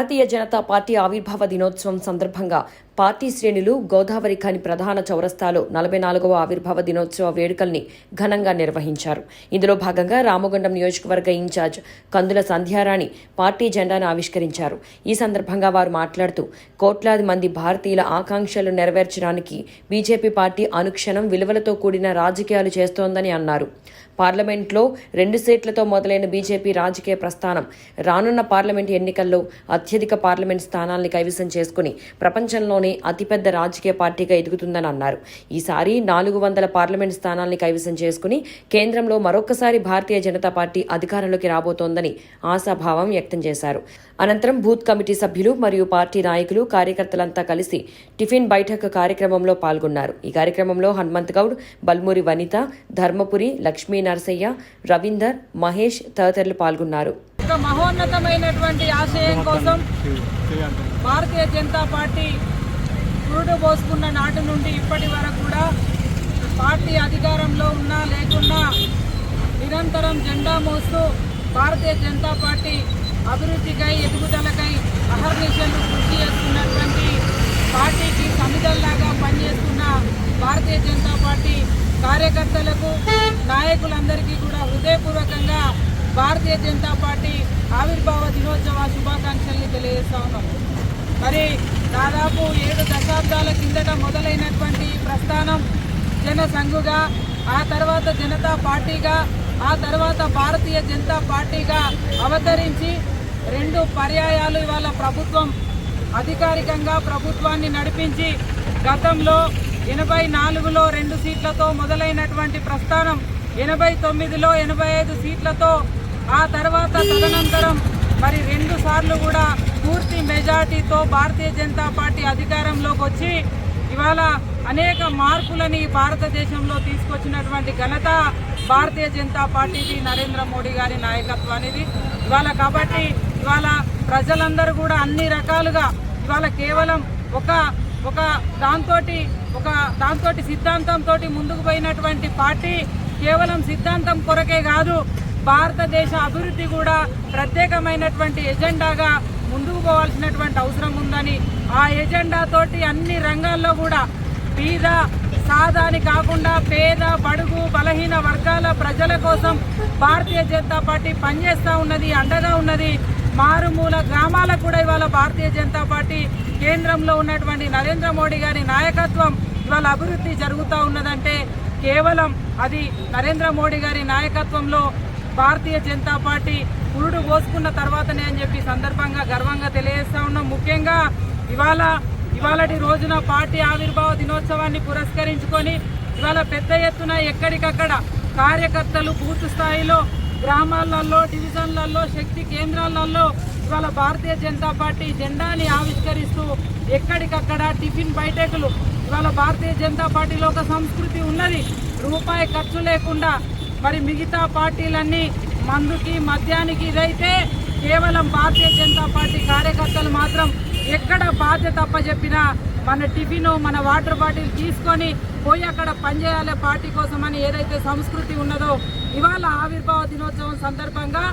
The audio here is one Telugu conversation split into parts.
భారతీయ జనతా పార్టీ ఆవిర్భావ దినోత్సవం సందర్భంగా పార్టీ శ్రేణులు గోదావరి కాని ప్రధాన చౌరస్తాలో నలభై నాలుగవ ఆవిర్భావ దినోత్సవ వేడుకల్ని ఘనంగా నిర్వహించారు. ఇందులో భాగంగా రామగుండం నియోజకవర్గ ఇన్ఛార్జ్ కందుల సంధ్యారాణి పార్టీ జెండాను ఆవిష్కరించారు. ఈ సందర్భంగా వారు మాట్లాడుతూ కోట్లాది మంది భారతీయుల ఆకాంక్షలు నెరవేర్చడానికి బీజేపీ పార్టీ అనుక్షణం విలువలతో కూడిన రాజకీయాలు చేస్తోందని అన్నారు. పార్లమెంట్లో రెండు సీట్లతో మొదలైన బీజేపీ రాజకీయ ప్రస్థానం రానున్న పార్లమెంట్ ఎన్నికల్లో అత్యధిక పార్లమెంట్ స్థానాల్ని కైవసం చేసుకుని ప్రపంచంలోనే అతిపెద్ద రాజకీయ పార్టీగా ఎదుగుతుందని అన్నారు. ఈసారి నాలుగు వందల పార్లమెంట్ స్థానాల్ని కైవసం చేసుకుని కేంద్రంలో మరొకసారి భారతీయ జనతా పార్టీ అధికారంలోకి రాబోతోందని ఆశాభావం వ్యక్తం చేశారు. అనంతరం బూత్ కమిటీ సభ్యులు మరియు పార్టీ నాయకులు కార్యకర్తలంతా కలిసి టిఫిన్ బైఠక్ కార్యక్రమంలో పాల్గొన్నారు. ఈ కార్యక్రమంలో హనుమంత్ గౌడ్ బల్మూరి వనిత ధర్మపురి లక్ష్మీ నరసయ్య రవీందర్ మహేష్ తదితరులు పాల్గొన్నారు. ఒక మహోన్నతమైనటువంటి ఆశయం కోసం భారతీయ జనతా పార్టీ పురుడు పోసుకున్న నాటి నుండి ఇప్పటి వరకు కూడా పార్టీ అధికారంలో ఉన్నా లేకున్నా నిరంతరం జెండా మోస్తూ భారతీయ జనతా పార్టీ అభివృద్ధికై ఎదుగుదలకై అహర్నిశలు కృషి చేస్తున్నటువంటి పార్టీకి సమిధల్లాగా పనిచేస్తున్న భారతీయ జనతా పార్టీ కార్యకర్తలకు నాయకులందరికీ కూడా హృదయపూర్వకంగా భారతీయ జనతా పార్టీ ఆవిర్భావ దినోత్సవ శుభాకాంక్షల్ని తెలియజేస్తా ఉన్నాం. మరి దాదాపు ఏడు దశాబ్దాల కిందట మొదలైనటువంటి ప్రస్థానం జన సంఘుగా ఆ తర్వాత జనతా పార్టీగా ఆ తర్వాత భారతీయ జనతా పార్టీగా అవతరించి రెండు పర్యాయాలు ఇవాళ ప్రభుత్వం అధికారికంగా ప్రభుత్వాన్ని నడిపించి గతంలో ఎనభై నాలుగులో రెండు సీట్లతో మొదలైనటువంటి ప్రస్థానం ఎనభై తొమ్మిదిలో ఎనభై ఐదు సీట్లతో ఆ తర్వాత తదనంతరం మరి రెండు సార్లు కూడా పూర్తి మెజార్టీతో భారతీయ జనతా పార్టీ అధికారంలోకి వచ్చి ఇవాళ అనేక మార్పులని భారతదేశంలో తీసుకొచ్చినటువంటి ఘనత భారతీయ జనతా పార్టీది నరేంద్ర మోడీ గారి నాయకత్వం అనేది ఇవాళ కాబట్టి ఇవాళ ప్రజలందరూ కూడా అన్ని రకాలుగా ఇవాళ కేవలం ఒక ఒక దాంతో ఒక దాంతో సిద్ధాంతంతో ముందుకు పోయినటువంటి పార్టీ కేవలం సిద్ధాంతం కొరకే కాదు భారతదేశ అభివృద్ధి కూడా ప్రత్యేకమైనటువంటి ఎజెండాగా ముందుకు పోవాల్సినటువంటి అవసరం ఉందని ఆ ఎజెండా తోటి అన్ని రంగాల్లో కూడా పేద సాదాని కాకుండా పేద బడుగు బలహీన వర్గాల ప్రజల కోసం భారతీయ జనతా పార్టీ పనిచేస్తూ ఉన్నది అండగా ఉన్నది. మారుమూల గ్రామాలకు కూడా ఇవాళ భారతీయ జనతా పార్టీ కేంద్రంలో ఉన్నటువంటి నరేంద్ర మోడీ గారి నాయకత్వం ఇవాళ అభివృద్ధి జరుగుతూ ఉన్నదంటే కేవలం అది నరేంద్ర మోడీ గారి నాయకత్వంలో భారతీయ జనతా పార్టీ పురుడు పోసుకున్న తర్వాతనే అని చెప్పి సందర్భంగా గర్వంగా తెలియజేస్తా ఉన్నాం. ముఖ్యంగా ఇవాళ ఇవాళటి రోజున పార్టీ ఆవిర్భావ దినోత్సవాన్ని పురస్కరించుకొని ఇవాళ పెద్ద ఎత్తున ఎక్కడికక్కడ కార్యకర్తలు బూత్ స్థాయిలో గ్రామాలలో డివిజన్లలో శక్తి కేంద్రాలలో ఇవాళ భారతీయ జనతా పార్టీ జెండాని ఆవిష్కరిస్తూ ఎక్కడికక్కడ టిఫిన్ బయటకులు ఇవాళ భారతీయ జనతా పార్టీలో ఒక సంస్కృతి ఉన్నది. రూపాయి ఖర్చు లేకుండా మరి మిగతా పార్టీలన్నీ మందుకి మద్యానికి ఇదైతే కేవలం భారతీయ జనతా పార్టీ కార్యకర్తలు మాత్రం ఎక్కడ బాధ్యత అప్పచెప్పినా మన టిఫిన్ మన వాటర్ బాటిల్ తీసుకొని పోయి అక్కడ పనిచేయాలి పార్టీ కోసం అని ఏదైతే సంస్కృతి ఉన్నదో ఇవాళ ఆవిర్భావ దినోత్సవం సందర్భంగా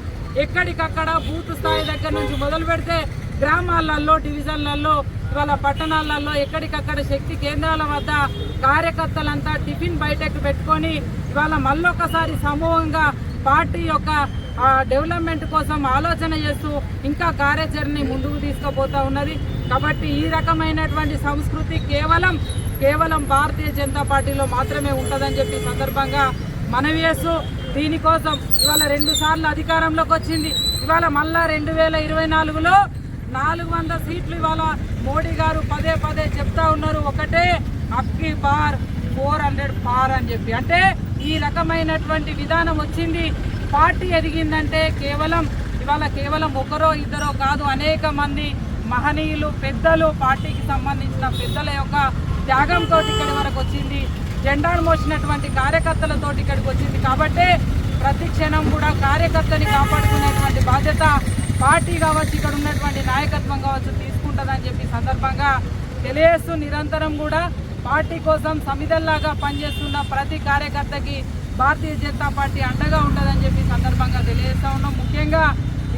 ఎక్కడికక్కడ బూత్ స్థాయి దగ్గర నుంచి మొదలు పెడితే గ్రామాలలో డివిజన్లలో ఇవాళ పట్టణాలలో ఎక్కడికక్కడ శక్తి కేంద్రాల వద్ద కార్యకర్తలంతా టిఫిన్ బయటకు పెట్టుకొని ఇవాళ మళ్ళొకసారి సమూహంగా పార్టీ యొక్క డెవలప్మెంట్ కోసం ఆలోచన చేస్తూ ఇంకా కార్యాచరణని ముందుకు తీసుకుపోతా ఉన్నది. కాబట్టి ఈ రకమైనటువంటి సంస్కృతి కేవలం కేవలం భారతీయ జనతా పార్టీలో మాత్రమే ఉంటుందని చెప్పి సందర్భంగా మనవి చేస్తూ దీనికోసం ఇవాళ రెండు సార్లు అధికారంలోకి వచ్చింది. ఇవాళ మళ్ళా రెండు వేల ఇరవై నాలుగులో నాలుగు వందల సీట్లు ఇవాళ మోడీ గారు పదే పదే చెప్తా ఉన్నారు. ఒకటే అక్కి పార్ ఫోర్ హండ్రెడ్ పార్ అని చెప్పి. అంటే ఈ రకమైనటువంటి విధానం వచ్చింది. పార్టీ ఎదిగిందంటే కేవలం ఇవాళ కేవలం ఒకరో ఇద్దరో కాదు అనేక మంది మహనీయులు పెద్దలు పార్టీకి సంబంధించిన పెద్దల యొక్క త్యాగంతో ఇక్కడి వరకు వచ్చింది. జెండాను మోసినటువంటి కార్యకర్తలతో ఇక్కడికి వచ్చింది. కాబట్టే ప్రతి క్షణం కూడా కార్యకర్తని కాపాడుకునేటువంటి బాధ్యత పార్టీ కావచ్చు ఇక్కడ ఉన్నటువంటి నాయకత్వం కావచ్చు తీసుకుంటుందని చెప్పి సందర్భంగా తెలియజేస్తూ నిరంతరం కూడా పార్టీ కోసం సమిధల్లాగా పనిచేస్తున్న ప్రతి కార్యకర్తకి భారతీయ జనతా పార్టీ అండగా ఉంటుందని చెప్పి సందర్భంగా తెలియజేస్తా ఉన్నాం. ముఖ్యంగా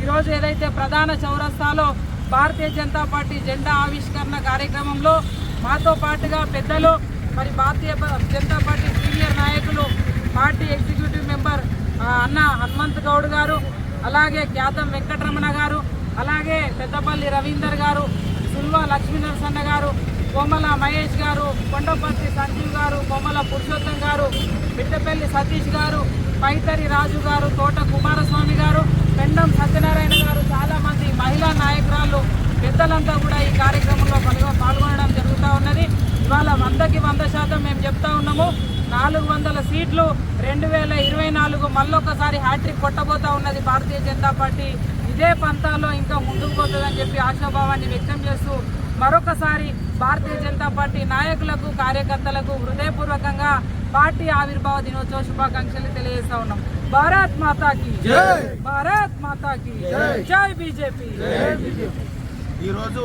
ఈరోజు ఏదైతే ప్రధాన చౌరస్తాలో భారతీయ జనతా పార్టీ జెండా ఆవిష్కరణ కార్యక్రమంలో మాతో పాటుగా పెద్దలు మరి భారతీయ జనతా పార్టీ సీనియర్ నాయకులు పార్టీ ఎగ్జిక్యూటివ్ మెంబర్ అన్న హనుమంత్ గౌడ్ గారు అలాగే ఖ్యాతం వెంకటరమణ గారు అలాగే పెద్దపల్లి రవీందర్ గారు సుల్వా లక్ష్మీ నరసన్న గారు కొమ్మల మహేష్ గారు కొండపర్తి సంజీవ్ గారు కొమ్మల పురుషోత్తం గారు బిడ్డపల్లి సతీష్ గారు పైతరి రాజు గారు తోట కుమారస్వామి గారు పెండం సత్యనారాయణ గారు చాలామంది మహిళా నాయకురాలు పెద్దలంతా కూడా ఈ కార్యక్రమంలో పాల్గొనడం జరుగుతూ ఉన్నది. ఇవాళ వందకి వంద శాతం మేము చెప్తా ఉన్నాము. నాలుగు వందల సీట్లు రెండు వేల ఇరవై నాలుగు మళ్ళొకసారి హ్యాట్రిక్ కొట్టబోతా ఉన్నది భారతీయ జనతా పార్టీ. ఇదే పంతాలో ఇంకా ముందుకు పోతుందని చెప్పి ఆశాభావాన్ని వ్యక్తం చేస్తూ మరొకసారి భారతీయ జనతా పార్టీ నాయకులకు కార్యకర్తలకు హృదయపూర్వకంగా పార్టీ ఆవిర్భావ దినోత్సవ శుభాకాంక్షలు తెలియజేస్తా ఉన్నాం. భారత్ మాతాకి భారత్ మాతాకి జై! బీజేపీ! ఈరోజు